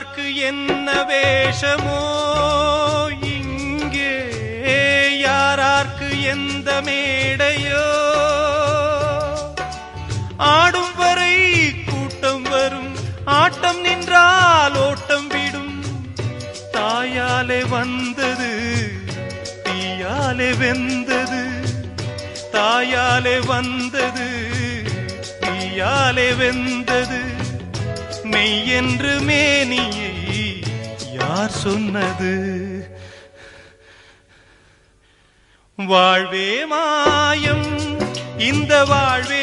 யார்க்கு என்ன வேஷமோ இங்கே யாரார்க்கு எந்த மேடையோ? ஆடும் வரை கூட்டம் வரும் ஆட்டம் நின்றால் ஓட்டம் விடும். தாயாலே வந்தது தீயாலே வெந்தது. தாயாலே வந்தது தீயாலே வெந்தது. மெய் என்று மேனியை யார் சொன்னது? வாழ்வே மாயம் இந்த வாழ்வே